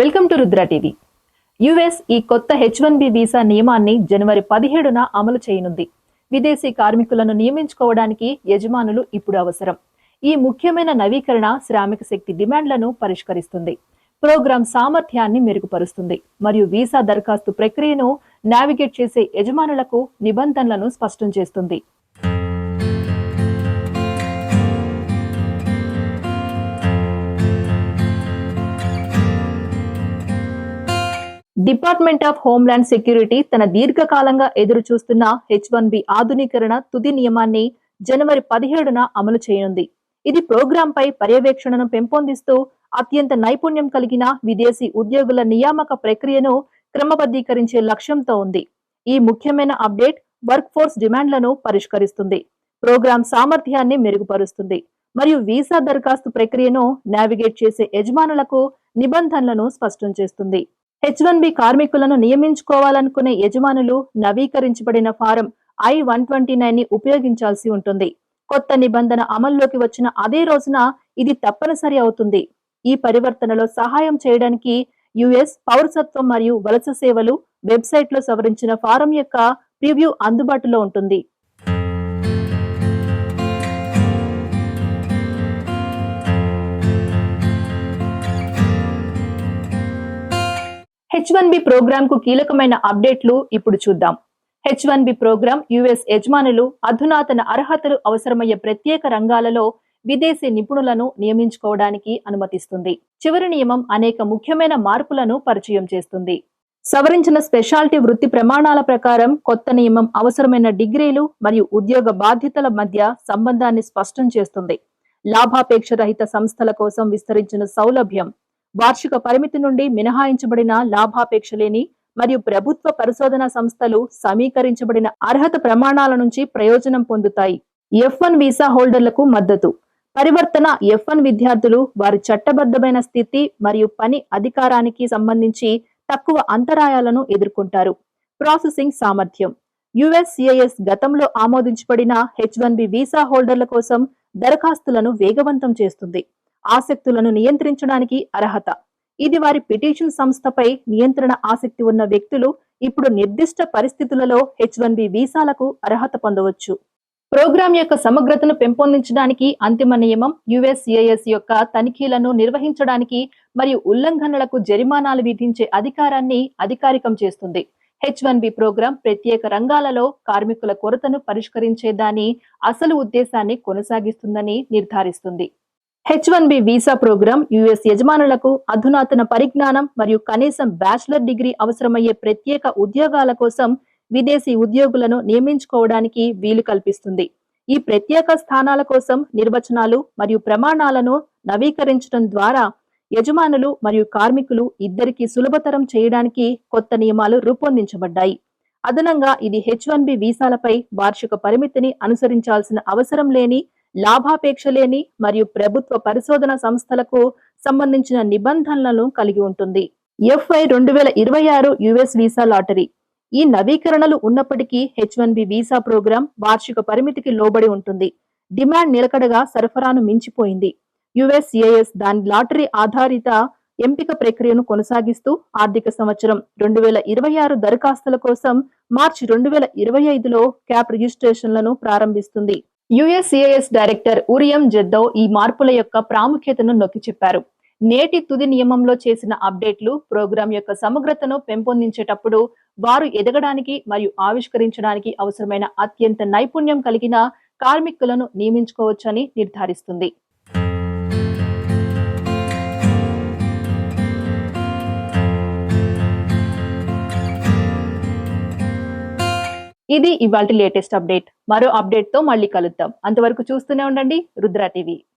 Welcome to Rudra TV. US ఈ కొత్త H one B visa నియమాన్ని జనవరి పదిహేడున అమలు చేయనుంది. విదేశీ కార్మికులను నియమించుకోవడానికి యజమానులు ఇప్పుడు అవసరం. ఈ ముఖ్యమైన నవీకరణ శ్రామిక శక్తి డిమాండ్లను పరిష్కరిస్తుంది. ప్రోగ్రాం సామర్థ్యాన్ని మెరుగుపరుస్తుంది. మరియు వీసా దరఖాస్తు ప్రక్రియను నావిగేట్ చేసే యజమానులకు నిబంధనలను స్పష్టం చేస్తుంది. డిపార్ట్మెంట్ ఆఫ్ హోమ్లాండ్ సెక్యూరిటీ తన దీర్ఘకాలంగా ఎదురు చూస్తున్న హెచ్ వన్ బి ఆధునీకరణ తుది నియమాన్ని జనవరి పదిహేడున అమలు చేయనుంది. ఇది ప్రోగ్రాంపై పర్యవేక్షణను పెంపొందిస్తూ అత్యంత నైపుణ్యం కలిగిన విదేశీ ఉద్యోగుల నియామక ప్రక్రియను క్రమబద్ధీకరించే లక్ష్యంతో ఉంది. ఈ ముఖ్యమైన అప్డేట్ వర్క్ ఫోర్స్ డిమాండ్లను పరిష్కరిస్తుంది. ప్రోగ్రాం సామర్థ్యాన్ని మెరుగుపరుస్తుంది. మరియు వీసా దరఖాస్తు ప్రక్రియను నావిగేట్ చేసే యజమానులకు నిబంధనలను స్పష్టం చేస్తుంది. హెచ్ వన్ బి కార్మికులను నియమించుకోవాలనుకునే యజమానులు నవీకరించబడిన ఫారం ఐ వన్ ట్వంటీ నైన్ని ఉపయోగించాల్సి ఉంటుంది. కొత్త నిబంధన అమల్లోకి వచ్చిన అదే రోజున ఇది తప్పనిసరి అవుతుంది. ఈ పరివర్తనలో సహాయం చేయడానికి యుఎస్ పౌరసత్వం మరియు వలస సేవలు వెబ్సైట్లో సవరించిన ఫారం యొక్క ప్రివ్యూ అందుబాటులో ఉంటుంది. హెచ్ వన్ బి ప్రోగ్రామ్కు కీలకమైన అప్డేట్లు ఇప్పుడు చూద్దాం. H one B program US యజమానులు అధునాతన అర్హతలు అవసరమయ్యే ప్రత్యేక రంగాలలో విదేశీ నిపుణులను నియమించుకోవడానికి అనుమతిస్తుంది. చివరి నియమం అనేక ముఖ్యమైన మార్పులను పరిచయం చేస్తుంది. సవరించిన స్పెషాలిటీ వృత్తి ప్రమాణాల ప్రకారం కొత్త నియమం అవసరమైన డిగ్రీలు మరియు ఉద్యోగ బాధ్యతల మధ్య సంబంధాన్ని స్పష్టం చేస్తుంది. లాభాపేక్ష రహిత సంస్థల కోసం విస్తరించిన సౌలభ్యం వార్షిక పరిమితి నుండి మినహాయించబడిన లాభాపేక్ష లేని మరియు ప్రభుత్వ పరిశోధన సంస్థలు సమీకరించబడిన అర్హత ప్రమాణాల నుంచి ప్రయోజనం పొందుతాయి. ఎఫ్ వన్ వీసా హోల్డర్లకు మద్దతు. పరివర్తన ఎఫ్ వన్ విద్యార్థులు వారి చట్టబద్ధమైన స్థితి మరియు పని అధికారానికి సంబంధించి తక్కువ అంతరాయాలను ఎదుర్కొంటారు. ప్రాసెసింగ్ సామర్థ్యం. యుఎస్సిఐఎస్ గతంలో ఆమోదించబడిన హెచ్ వన్ బి వీసా హోల్డర్ల కోసం దరఖాస్తులను వేగవంతం చేస్తుంది. ఆసక్తులను నియంత్రించడానికి అర్హత. ఇది వారి పిటిషన్ సంస్థపై నియంత్రణ ఆసక్తి ఉన్న వ్యక్తులు ఇప్పుడు నిర్దిష్ట పరిస్థితులలో హెచ్ వన్ బి వీసాలకు అర్హత పొందవచ్చు. ప్రోగ్రాం యొక్క సమగ్రతను పెంపొందించడానికి అంతిమ నియమం యుఎస్సిఐఎస్ యొక్క తనిఖీలను నిర్వహించడానికి మరియు ఉల్లంఘనలకు జరిమానాలు విధించే అధికారాన్ని అధికారికం చేస్తుంది. హెచ్ వన్ బి ప్రోగ్రాం ప్రత్యేక రంగాలలో కార్మికుల కొరతను పరిష్కరించే దాని అసలు ఉద్దేశాన్ని కొనసాగిస్తుందని నిర్ధారిస్తుంది. H one B visa program US యజమానులకు అధునాతన పరిజ్ఞానం మరియు కనీసం బ్యాచిలర్ డిగ్రీ అవసరమయ్యే ప్రత్యేక ఉద్యోగాల కోసం విదేశీ ఉద్యోగులను నియమించుకోవడానికి వీలు కల్పిస్తుంది. ఈ ప్రత్యేక స్థానాల కోసం నిర్వచనాలు మరియు ప్రమాణాలను నవీకరించడం ద్వారా యజమానులు మరియు కార్మికులు ఇద్దరికీ సులభతరం చేయడానికి కొత్త నియమాలు రూపొందించబడ్డాయి. అదనంగా ఇది హెచ్ వన్ బి వీసాలపై వార్షిక పరిమితిని అనుసరించాల్సిన అవసరం లేని లాభాపేక్ష లేని మరియు ప్రభుత్వ పరిశోధన సంస్థలకు సంబంధించిన నిబంధనలను కలిగి ఉంటుంది. ఎఫ్ఐ రెండు వేల ఇరవై ఆరు యుఎస్ వీసా లాటరీ. ఈ నవీకరణలు ఉన్నప్పటికీ H one B visa program వార్షిక పరిమితికి లోబడి ఉంటుంది. డిమాండ్ నిలకడగా సరఫరాను మించిపోయింది. యుఎస్ఏఎస్ దాని లాటరీ ఆధారిత ఎంపిక ప్రక్రియను కొనసాగిస్తూ ఆర్థిక సంవత్సరం రెండు వేల ఇరవై ఆరు దరఖాస్తుల కోసం మార్చి రెండు వేల ఇరవై ఐదులో క్యాప్ రిజిస్ట్రేషన్లను ప్రారంభిస్తుంది. యుఎస్ఏఎస్ డైరెక్టర్ ఉరియం జెద్దో ఈ మార్పుల యొక్క ప్రాముఖ్యతను నొక్కి చెప్పారు. నేటి తుది నియమంలో చేసిన అప్డేట్లు ప్రోగ్రాం యొక్క సమగ్రతను పెంపొందించేటప్పుడు వారు ఎదగడానికి మరియు ఆవిష్కరించడానికి అవసరమైన అత్యంత నైపుణ్యం కలిగిన కార్మికులను నియమించుకోవచ్చని నిర్ధారిస్తుంది. ఇది ఇవాళ లేటెస్ట్ అప్డేట్. మరో అప్డేట్తో మళ్ళీ కలుద్దాం. అంతవరకు చూస్తూనే ఉండండి. రుద్ర టీవీ.